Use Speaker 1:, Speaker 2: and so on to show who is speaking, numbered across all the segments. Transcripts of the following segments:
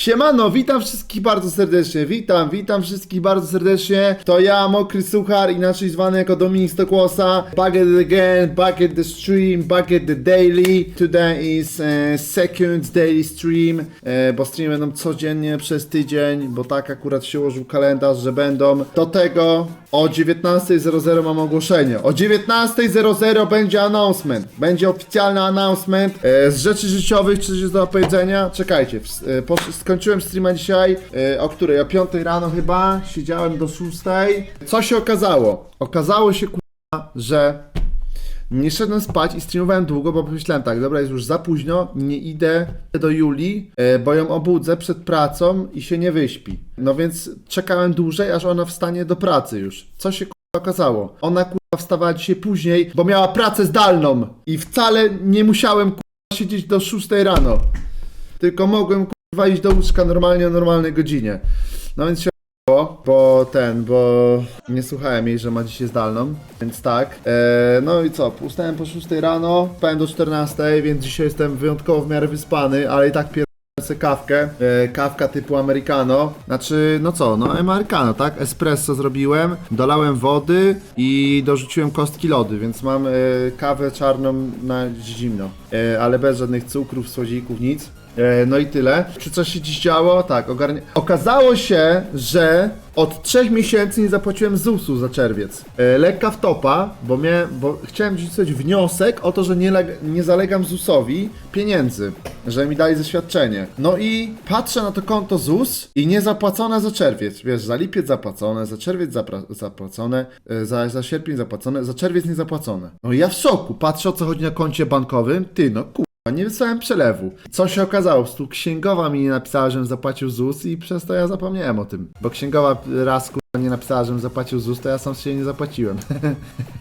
Speaker 1: Siemano, witam wszystkich bardzo serdecznie, witam, witam wszystkich bardzo serdecznie. To ja, Mokry Suchar, inaczej zwany jako Dominik Stokłosa. Back at it again, back the stream, back at the daily. Today is e, second daily stream, e, bo streamy będą codziennie przez tydzień, bo tak akurat się ułożył kalendarz, że będą. Do tego o 19.00 mam ogłoszenie. O 19.00 będzie announcement. Będzie oficjalny announcement e, z rzeczy życiowych, czy coś do opowiedzenia. Czekajcie, e, skończyłem streama dzisiaj. E, o której? O 5 rano chyba. Siedziałem do 6. Co się okazało? Okazało się kurwa, że nie szedłem spać i streamowałem długo, bo pomyślałem tak, dobra, jest już za późno, nie idę do Julii, e, bo ją obudzę przed pracą i się nie wyśpi. No więc czekałem dłużej, aż ona wstanie do pracy już. Co się kurwa okazało? Ona kurwa wstawała dzisiaj później, bo miała pracę zdalną i wcale nie musiałem kurwa siedzieć do 6 rano. Tylko mogłem kurwa iść do łóżka normalnie o normalnej godzinie. No więc się było, bo ten, bo nie słuchałem jej, że ma dzisiaj zdalną, więc tak. E, no i co, ustałem po 6 rano, spałem do 14, więc dzisiaj jestem wyjątkowo w miarę wyspany, ale i tak pier... sobie kawkę, e, kawka typu americano, znaczy, no co, no americano, tak, espresso zrobiłem, dolałem wody i dorzuciłem kostki lody, więc mam e, kawę czarną na zimno, e, ale bez żadnych cukrów, słodzików, nic. E, No i tyle. Czy coś się dziś działo? Tak, ogarnie. Okazało się, że od trzech miesięcy nie zapłaciłem ZUS-u za czerwiec. E, lekka wtopa, bo, bo chciałem wrzucić wniosek o to, że nie, nie zalegam ZUS-owi pieniędzy, że mi dali zaświadczenie. No i patrzę na to konto ZUS i nie zapłacone za czerwiec. Wiesz, za lipiec zapłacone, za czerwiec zapłacone, e, za, za sierpień zapłacone, za czerwiec nie zapłacone. No i ja w szoku, patrzę o co chodzi na koncie bankowym. Ty, no ku... Nie wysłałem przelewu. Co się okazało? Księgowa mi napisała, żebym zapłacił ZUS i przez to ja zapomniałem o tym. Bo księgowa raz nie napisała, żebym zapłacił ZUS, to ja sam się nie zapłaciłem.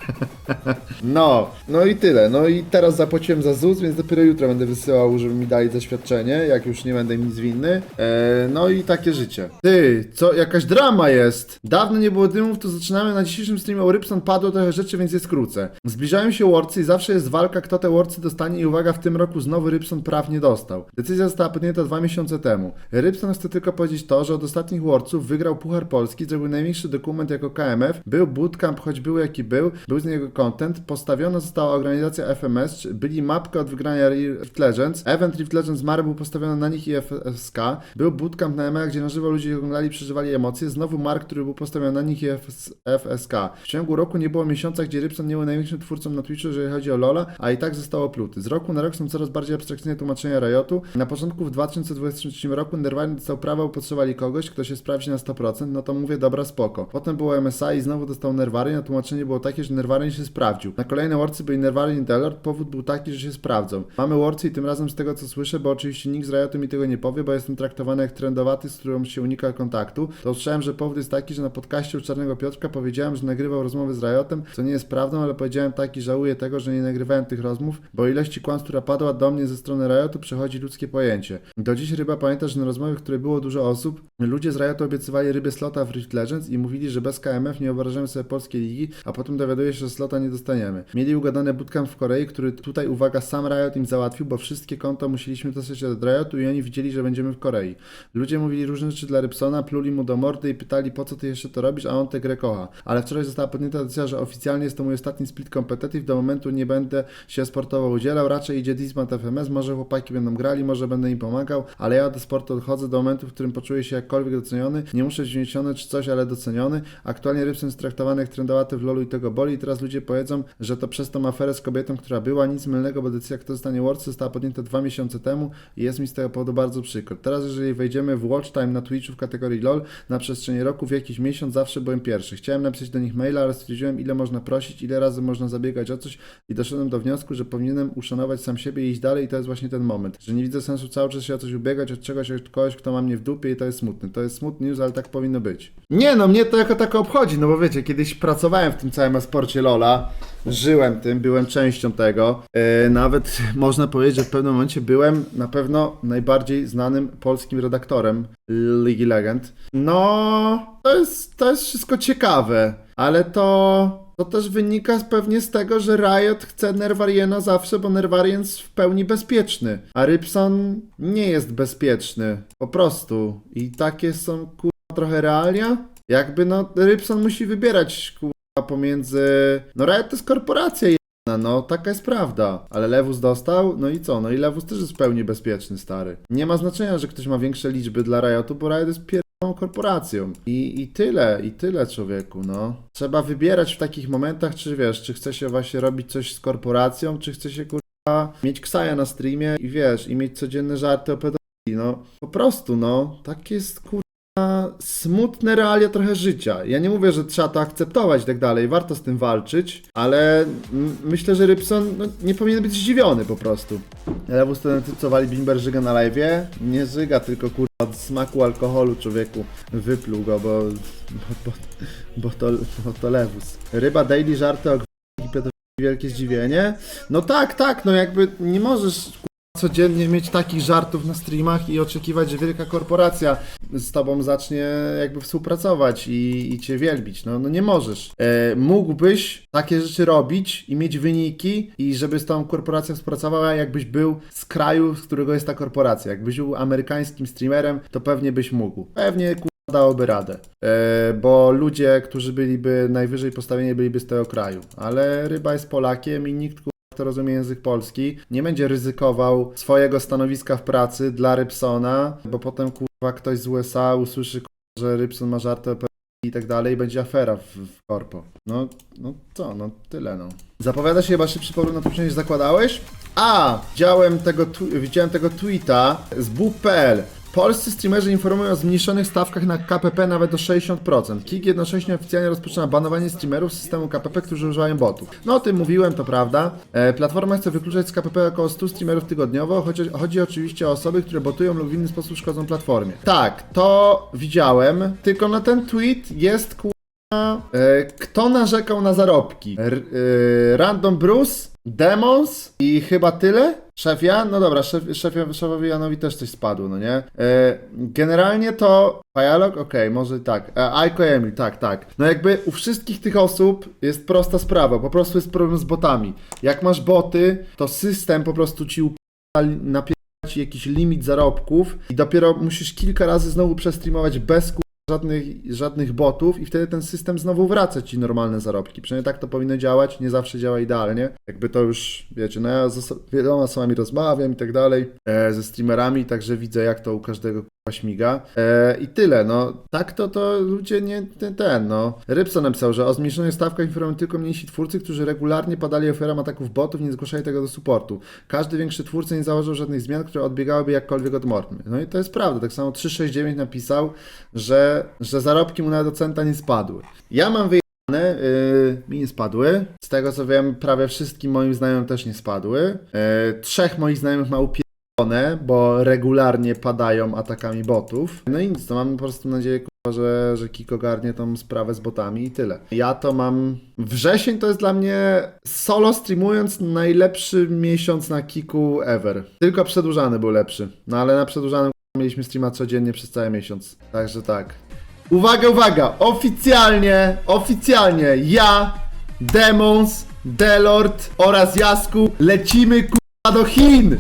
Speaker 1: no, no i tyle. No i teraz zapłaciłem za ZUS, więc dopiero jutro będę wysyłał, żeby mi dali zaświadczenie, jak już nie będę im nic winny. Eee, no i takie życie. Ty, co, jakaś drama jest. Dawno nie było dymów, to zaczynamy na dzisiejszym streamie o Rybson. Padło trochę rzeczy, więc je skrócę. Zbliżają się Worcy i zawsze jest walka, kto te Worcy dostanie i uwaga, w tym roku znowu Rybson praw nie dostał. Decyzja została podjęta dwa miesiące temu. Rybson chce tylko powiedzieć to, że od ostatnich Worców wygrał Puchar Polski, zrobił największy dokument jako KMF, był bootcamp, choć był jaki był, był z niego content, postawiona została organizacja FMS, byli mapkę od wygrania Rift Legends, event Rift Legends Mare był postawiony na nich i FSK, był bootcamp na EMA, gdzie na żywo ludzie oglądali przeżywali emocje, znowu Mark, który był postawiony na nich i FS FSK. W ciągu roku nie było miesiąca, gdzie Rybson nie był największym twórcą na Twitchu, jeżeli chodzi o LoLa, a i tak zostało pluty. Z roku na rok są coraz bardziej abstrakcyjne tłumaczenia Riotu. Na początku w 2023 roku Nirvana dostał prawo, bo potrzebowali kogoś, kto się sprawdzi na 100%, no to mówię, dobra, spoko. Potem było MSI i znowu dostał Nerwary, a tłumaczenie było takie, że Nerwary się sprawdził. Na kolejne Worcy byli Nerwary i Delord, powód był taki, że się sprawdzą. Mamy Worcy i tym razem z tego co słyszę, bo oczywiście nikt z Riotu mi tego nie powie, bo jestem traktowany jak trendowaty, z którym się unika kontaktu, to usłyszałem, że powód jest taki, że na podcaście u Czarnego Piotrka powiedziałem, że nagrywał rozmowy z Riotem, co nie jest prawdą, ale powiedziałem tak i żałuję tego, że nie nagrywałem tych rozmów, bo ilości kłamstw, która padła do mnie ze strony Riotu, przechodzi ludzkie pojęcie. Do dziś ryba pamięta, że na rozmowie, w której było dużo osób, ludzie z Riotu obiecywali rybie slota w Rift I mówili, że bez KMF nie wyobrażamy sobie polskiej ligi, a potem dowiaduje się, że slota nie dostaniemy. Mieli ugadane bootcamp w Korei, który tutaj, uwaga, sam Riot im załatwił, bo wszystkie konta musieliśmy dostać od Riotu i oni widzieli, że będziemy w Korei. Ludzie mówili różne rzeczy dla Rybsona, pluli mu do mordy i pytali, po co ty jeszcze to robisz, a on tę grę kocha. Ale wczoraj została podjęta decyzja, że oficjalnie jest to mój ostatni split competitive, do momentu nie będę się sportowo udzielał, raczej idzie Dismount FMS, może chłopaki będą grali, może będę im pomagał, ale ja do sportu odchodzę do momentu, w którym poczuję się jakkolwiek doceniony, nie muszę wniesiony czy coś, ale doceniony. Aktualnie Rybson jest traktowany jak trendowaty w lolu i tego boli i teraz ludzie powiedzą, że to przez tą aferę z kobietą, która była, nic mylnego, bo decyzja kto zostanie World została podjęta dwa miesiące temu i jest mi z tego powodu bardzo przykro. Teraz jeżeli wejdziemy w watch time na Twitchu w kategorii LOL na przestrzeni roku w jakiś miesiąc zawsze byłem pierwszy. Chciałem napisać do nich maila, ale stwierdziłem ile można prosić, ile razy można zabiegać o coś i doszedłem do wniosku, że powinienem uszanować sam siebie i iść dalej i to jest właśnie ten moment, że nie widzę sensu cały czas się o coś ubiegać od czegoś, od kogoś, kto ma mnie w dupie i to jest smutne. To jest smutny news, ale tak powinno być. Nie no, mnie to jako tak obchodzi, no bo wiecie, kiedyś pracowałem w tym całym asporcie LoLa, żyłem tym, byłem częścią tego. E, nawet można powiedzieć, że w pewnym momencie byłem na pewno najbardziej znanym polskim redaktorem Ligi Legend. No, to jest, to jest wszystko ciekawe, ale to to też wynika pewnie z tego, że Riot chce Nerwariena zawsze, bo Nerwarien jest w pełni bezpieczny, a Rybson nie jest bezpieczny. Po prostu. I takie są kurwa trochę realia. Jakby no, Rybson musi wybierać kurwa pomiędzy... No Riot to jest korporacja jedna, no taka jest prawda. Ale Lewus dostał, no i co? No i Lewus też jest w pełni bezpieczny, stary. Nie ma znaczenia, że ktoś ma większe liczby dla Riotu, bo Riot jest pier korporacją. I, I tyle, i tyle człowieku, no. Trzeba wybierać w takich momentach, czy wiesz, czy chce się właśnie robić coś z korporacją, czy chce się kurwa mieć ksaja na streamie i wiesz, i mieć codzienne żarty o pedofilii, no. Po prostu, no. Tak jest kurwa smutne realia trochę życia. Ja nie mówię, że trzeba to akceptować i tak dalej, warto z tym walczyć, ale myślę, że Rybson no, nie powinien być zdziwiony po prostu. Lewu studenty co wali Bimber żyga na live'ie? Nie żyga, tylko kurwa od smaku alkoholu człowieku wypluł go, bo, bo, bo, to, bo to lewus. Ryba daily żarty o i wielkie zdziwienie? No tak, tak, no jakby nie możesz codziennie mieć takich żartów na streamach i oczekiwać, że wielka korporacja z tobą zacznie jakby współpracować i, i cię wielbić. No, no nie możesz. E, mógłbyś takie rzeczy robić i mieć wyniki i żeby z tą korporacją współpracowała, jakbyś był z kraju, z którego jest ta korporacja. Jakbyś był amerykańskim streamerem, to pewnie byś mógł. Pewnie ku dałoby radę. E, bo ludzie, którzy byliby najwyżej postawieni, byliby z tego kraju. Ale ryba jest Polakiem i nikt rozumie język polski, nie będzie ryzykował swojego stanowiska w pracy dla Rybsona, bo potem kurwa ktoś z USA usłyszy, kurwa, że Rybson ma żarty i tak dalej będzie afera w, w korpo. No, no co, no tyle no. Zapowiada się chyba szybszy powrót na to, niż zakładałeś? A, widziałem tego, widziałem tego tweeta z bub.pl. Polscy streamerzy informują o zmniejszonych stawkach na KPP nawet do 60%. KIK jednocześnie oficjalnie rozpoczyna banowanie streamerów z systemu KPP, którzy używają botów. No o tym mówiłem, to prawda. E, platforma chce wykluczać z KPP około 100 streamerów tygodniowo, chociaż chodzi oczywiście o osoby, które botują lub w inny sposób szkodzą platformie. Tak, to widziałem, tylko na ten tweet jest ku... E, Kto narzekał na zarobki? R, e, Random Bruce, Demons i chyba tyle? Szefia? No dobra, szef, szefie, szefowi Janowi też coś spadło, no nie? E, generalnie to Pajalog? Okej, może tak. E, Aiko Emil, tak, tak. No jakby u wszystkich tych osób jest prosta sprawa, po prostu jest problem z botami. Jak masz boty, to system po prostu ci upa- napie ci jakiś limit zarobków i dopiero musisz kilka razy znowu przestreamować bez ku- żadnych, żadnych botów i wtedy ten system znowu wraca ci normalne zarobki. Przynajmniej tak to powinno działać, nie zawsze działa idealnie. Jakby to już, wiecie, no ja z wieloma osobami rozmawiam i tak dalej, e, ze streamerami, także widzę jak to u każdego k***a śmiga. E, I tyle, no. Tak to to ludzie nie, ten, ten no. Rybson napisał, że o zmniejszonych stawkach informują tylko mniejsi twórcy, którzy regularnie padali ofiarą ataków botów nie zgłaszali tego do supportu. Każdy większy twórca nie założył żadnych zmian, które odbiegałyby jakkolwiek od normy. No i to jest prawda. Tak samo 369 napisał, że, że zarobki mu na docenta nie spadły. Ja mam wyjechane, yy, mi nie spadły. Z tego co wiem, prawie wszystkim moim znajomym też nie spadły. Yy, trzech moich znajomych ma upie bo regularnie padają atakami botów. No i nic, to mam po prostu nadzieję, że, że Kiko garnie tą sprawę z botami i tyle. Ja to mam... Wrzesień to jest dla mnie solo streamując najlepszy miesiąc na Kiku ever. Tylko przedłużany był lepszy. No ale na przedłużanym mieliśmy streama codziennie przez cały miesiąc. Także tak. Uwaga, uwaga! Oficjalnie, oficjalnie ja, Demons, Delord oraz Jasku lecimy kurwa do Chin!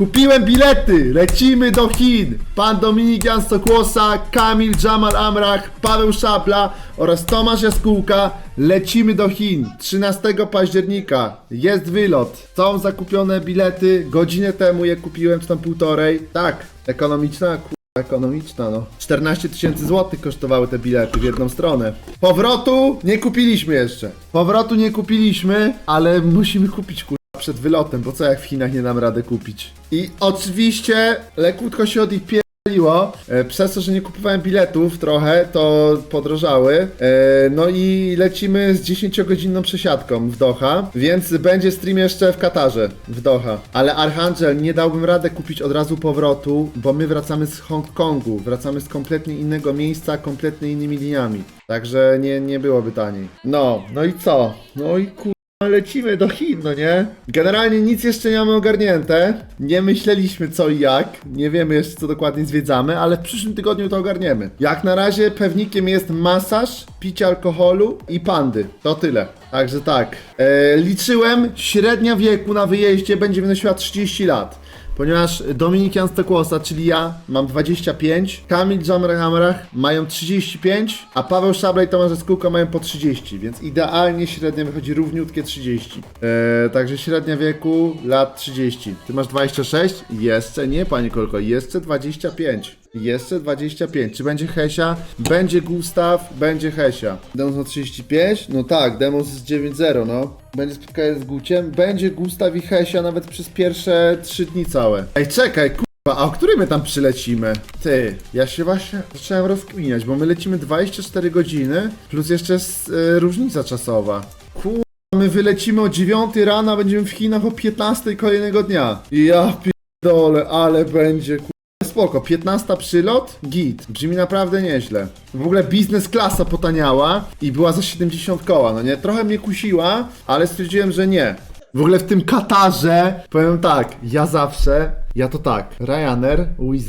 Speaker 1: Kupiłem bilety, lecimy do Chin. Pan Dominik Jan Stokłosa, Kamil Jamal Amrach, Paweł Szabla oraz Tomasz Jaskółka. Lecimy do Chin 13 października. Jest wylot. Są zakupione bilety. Godzinę temu je kupiłem, czy tam półtorej. Tak, ekonomiczna, ekonomiczna no. 14 tysięcy złotych kosztowały te bilety w jedną stronę. Powrotu nie kupiliśmy jeszcze. Powrotu nie kupiliśmy, ale musimy kupić kurwa przed wylotem, bo co jak w Chinach nie dam rady kupić. I oczywiście lekutko się od ich pierdoliło, e, przez to, że nie kupowałem biletów trochę, to podrożały. E, no i lecimy z 10-godzinną przesiadką w Doha, więc będzie stream jeszcze w Katarze, w Doha. Ale Archangel nie dałbym radę kupić od razu powrotu, bo my wracamy z Hongkongu, wracamy z kompletnie innego miejsca, kompletnie innymi liniami. Także nie, nie byłoby taniej. No, no i co? No i kur... lecimy do Chin, no nie? Generalnie nic jeszcze nie mamy ogarnięte. Nie myśleliśmy co i jak. Nie wiemy jeszcze co dokładnie zwiedzamy, ale w przyszłym tygodniu to ogarniemy. Jak na razie pewnikiem jest masaż, picie alkoholu i pandy. To tyle. Także tak. E, liczyłem, średnia wieku na wyjeździe będzie wynosiła 30 lat. Ponieważ Dominik Jan Stokłosa, czyli ja, mam 25, Kamil Jammerhammerach mają 35, a Paweł Szabla i Tomasz Skółka mają po 30, więc idealnie średnia wychodzi równiutkie 30. Eee, także średnia wieku lat 30. Ty masz 26? Jeszcze nie, panie Kolko, jeszcze 25. Jeszcze 25. Czy będzie Hesia? Będzie Gustaw, będzie Hesia. Demos ma 35? No tak, Demos jest 9-0, no. Będzie spotkanie z Guciem, będzie Gustaw i Hesia nawet przez pierwsze 3 dni całe. Ej, czekaj, kurwa, a o której my tam przylecimy? Ty, ja się właśnie zacząłem rozkminiać, bo my lecimy 24 godziny, plus jeszcze jest e, różnica czasowa. Kurwa, my wylecimy o 9 rano, a będziemy w Chinach o 15 kolejnego dnia. Ja pierdolę, ale będzie, kurwa. Spoko, 15 przylot, git. Brzmi naprawdę nieźle. W ogóle biznes klasa potaniała i była za 70 koła, no nie? Trochę mnie kusiła, ale stwierdziłem, że nie. W ogóle w tym Katarze, powiem tak, ja zawsze, ja to tak, Ryanair, Wizz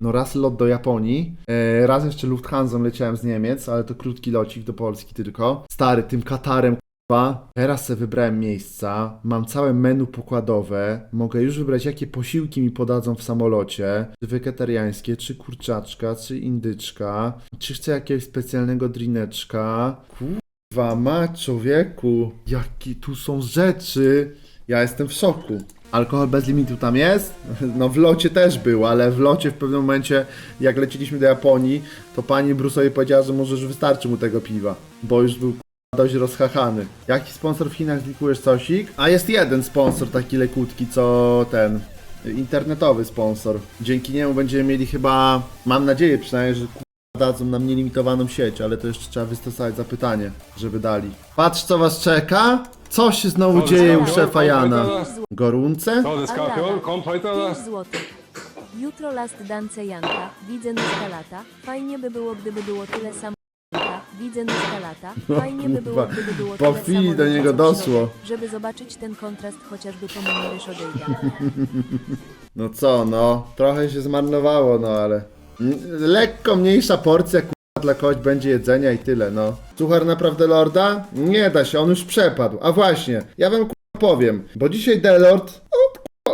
Speaker 1: no raz lot do Japonii, e, raz jeszcze Lufthansa leciałem z Niemiec, ale to krótki locik do Polski tylko. Stary, tym Katarem Teraz sobie wybrałem miejsca, mam całe menu pokładowe, mogę już wybrać jakie posiłki mi podadzą w samolocie, czy wegetariańskie, czy kurczaczka, czy indyczka, czy chcę jakiegoś specjalnego drineczka. Kurwa, ma człowieku, jakie tu są rzeczy, ja jestem w szoku. Alkohol bez limitu tam jest? No w locie też był, ale w locie w pewnym momencie, jak leciliśmy do Japonii, to pani Brusowi powiedziała, że może już wystarczy mu tego piwa, bo już był dość rozchachany. Jaki sponsor w Chinach zlikujesz cosik? A jest jeden sponsor taki lekutki, co ten internetowy sponsor. Dzięki niemu będziemy mieli chyba, mam nadzieję przynajmniej, że k***a dadzą nam nielimitowaną sieć, ale to jeszcze trzeba wystosować zapytanie, żeby dali. Patrz co was czeka? Co się znowu dzieje u szefa Jana? Gorunce?
Speaker 2: To jest kapior, komp heute
Speaker 3: 5 złotych. Jutro last dance Janka, widzę nóżka lata. Fajnie by było, gdyby było tyle samo. Widzę nóżka lata. Fajnie by było,
Speaker 1: kurwa,
Speaker 3: gdyby było
Speaker 1: po
Speaker 3: tyle
Speaker 1: chwili
Speaker 3: samo
Speaker 1: do niego
Speaker 3: co
Speaker 1: doszło.
Speaker 3: Żeby zobaczyć ten kontrast chociażby po mnie Ryszodejda.
Speaker 1: No co, no, trochę się zmarnowało, no ale... Mm, Lekko mniejsza porcja, k***a, dla kogoś będzie jedzenia i tyle, no. Suchar naprawdę Lorda? Nie da się, on już przepadł. A właśnie, ja wam k***a powiem, bo dzisiaj Delord, no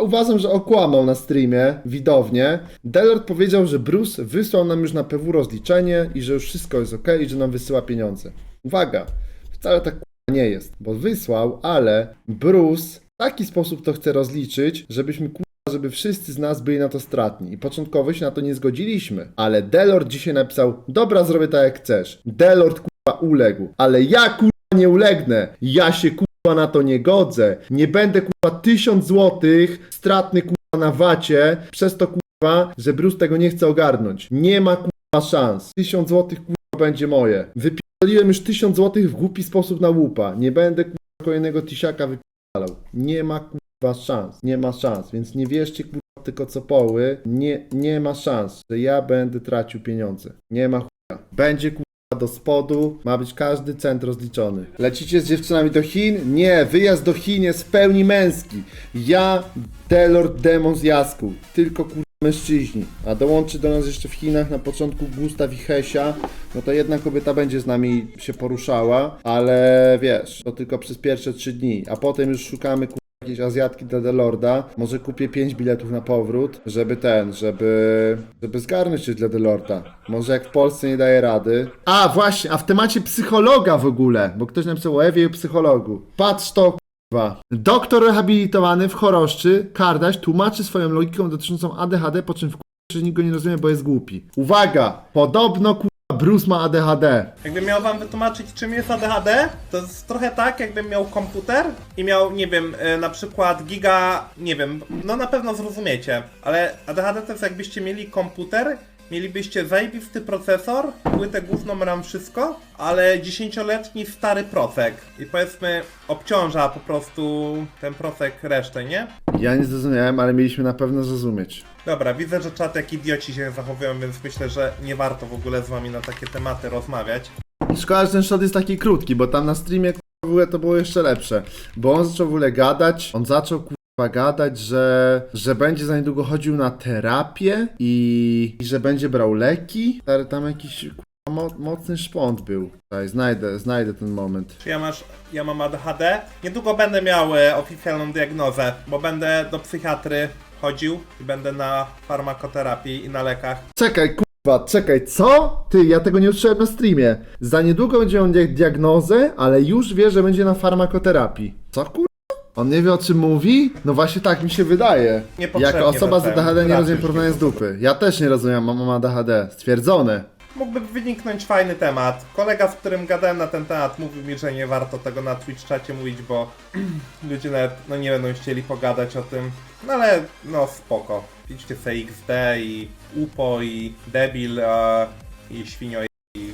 Speaker 1: uważam, że okłamał na streamie, widownie. Delord powiedział, że Bruce wysłał nam już na PW rozliczenie i że już wszystko jest ok i że nam wysyła pieniądze. Uwaga, wcale tak nie jest, bo wysłał, ale Bruce w taki sposób to chce rozliczyć, żebyśmy żeby wszyscy z nas byli na to stratni. I początkowo się na to nie zgodziliśmy. Ale Delord dzisiaj napisał, dobra, zrobię tak jak chcesz. Delord kurwa uległ. Ale ja kurwa nie ulegnę. Ja się kurwa na to nie godzę. Nie będę kurwa tysiąc złotych stratny kurwa na wacie przez to kurwa, że Bruce tego nie chce ogarnąć. Nie ma kurwa szans. Tysiąc złotych kurwa będzie moje. Wypierdoliłem już tysiąc złotych w głupi sposób na łupa. Nie będę kurwa kolejnego tysiaka wypierdalał. Nie ma kurwa szans, nie ma szans, więc nie wierzcie kurwa tylko co poły, nie, nie ma szans, że ja będę tracił pieniądze. Nie ma chuja. Będzie kurwa do spodu, ma być każdy cent rozliczony. Lecicie z dziewczynami do Chin? Nie, wyjazd do Chin jest w pełni męski. Ja, Delord Demon z Jaskół, tylko kurwa mężczyźni. A dołączy do nas jeszcze w Chinach na początku Gustaw i Hesia, no to jedna kobieta będzie z nami się poruszała, ale wiesz, to tylko przez pierwsze trzy dni, a potem już szukamy kurwa jakieś Azjatki dla Delorda. Może kupię 5 biletów na powrót, żeby ten, żeby, żeby zgarnąć coś dla Delorda. Może jak w Polsce nie daje rady. A właśnie, a w temacie psychologa w ogóle, bo ktoś napisał o Ewie i psychologu. Patrz to, Kurwa. Doktor rehabilitowany w choroszczy, Kardaś, tłumaczy swoją logiką dotyczącą ADHD, po czym w że nikt go nie rozumie, bo jest głupi. Uwaga! Podobno kurwa Bruce ma ADHD.
Speaker 4: Jakbym miał wam wytłumaczyć, czym jest ADHD, to jest trochę tak, jakbym miał komputer i miał, nie wiem, e, na przykład giga, nie wiem, no na pewno zrozumiecie, ale ADHD to jest jakbyście mieli komputer, mielibyście zajebisty procesor, płytę główną RAM, wszystko, ale 10-letni stary procek i powiedzmy obciąża po prostu ten procek resztę, nie?
Speaker 1: Ja nie zrozumiałem, ale mieliśmy na pewno zrozumieć.
Speaker 4: Dobra, widzę, że czat jak idioci się zachowują, więc myślę, że nie warto w ogóle z wami na takie tematy rozmawiać.
Speaker 1: Szkoda, że ten shot jest taki krótki, bo tam na streamie w ogóle to było jeszcze lepsze, bo on zaczął w ogóle gadać, on zaczął gadać, że, że będzie za niedługo chodził na terapię i, i że będzie brał leki. Stary, tam jakiś kurwa, mo, mocny szpont był. Daj, znajdę, znajdę ten moment.
Speaker 4: Czy ja, masz, ja mam ADHD? Niedługo będę miał e, oficjalną diagnozę, bo będę do psychiatry chodził i będę na farmakoterapii i na lekach.
Speaker 1: Czekaj, kurwa, czekaj, co? Ty, ja tego nie usłyszałem na streamie. Za niedługo będzie on dia- diagnozę, ale już wie, że będzie na farmakoterapii. Co kurwa? On nie wie o czym mówi? No właśnie tak mi się wydaje.
Speaker 4: Niepotrzebnie
Speaker 1: Jako osoba z
Speaker 4: zacząłem
Speaker 1: ADHD nie rozumiem porównania z dupy. Ja też nie rozumiem, mam mam ADHD. Stwierdzone.
Speaker 4: Mógłby wyniknąć fajny temat. Kolega, z którym gadałem na ten temat, mówił mi, że nie warto tego na Twitch czacie mówić, bo ludzie nawet no, nie będą chcieli pogadać o tym. No ale no spoko. Piszcie sobie XD i UPO i Debil a, i Świnio i,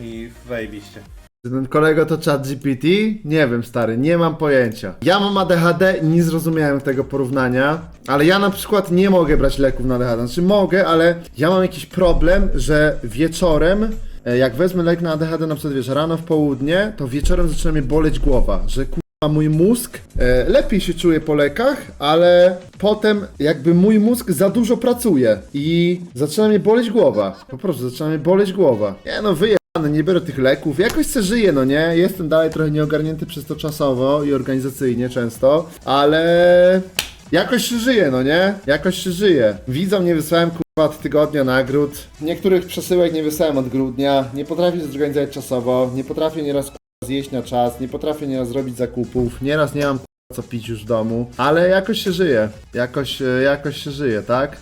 Speaker 4: i zajebiście.
Speaker 1: Ten kolego to chat GPT? Nie wiem, stary, nie mam pojęcia. Ja mam ADHD i nie zrozumiałem tego porównania, ale ja na przykład nie mogę brać leków na ADHD. Znaczy mogę, ale ja mam jakiś problem, że wieczorem, e, jak wezmę lek na ADHD, na przykład wiesz, rano w południe, to wieczorem zaczyna mnie boleć głowa, że kurwa mój mózg e, lepiej się czuje po lekach, ale potem jakby mój mózg za dużo pracuje i zaczyna mnie boleć głowa. Po prostu zaczyna mnie boleć głowa. Nie no, wyje nie biorę tych leków, jakoś se żyję, no nie? Jestem dalej trochę nieogarnięty przez to czasowo i organizacyjnie często, ale jakoś się żyje, no nie? Jakoś się żyje. Widzom nie wysłałem kurwa od tygodnia nagród. Niektórych przesyłek nie wysłałem od grudnia. Nie potrafię zorganizować czasowo, nie potrafię nieraz kurwa zjeść na czas, nie potrafię nieraz zrobić zakupów, nieraz nie mam kurwa co pić już w domu, ale jakoś się żyje. Jakoś, e, jakoś się żyje, tak?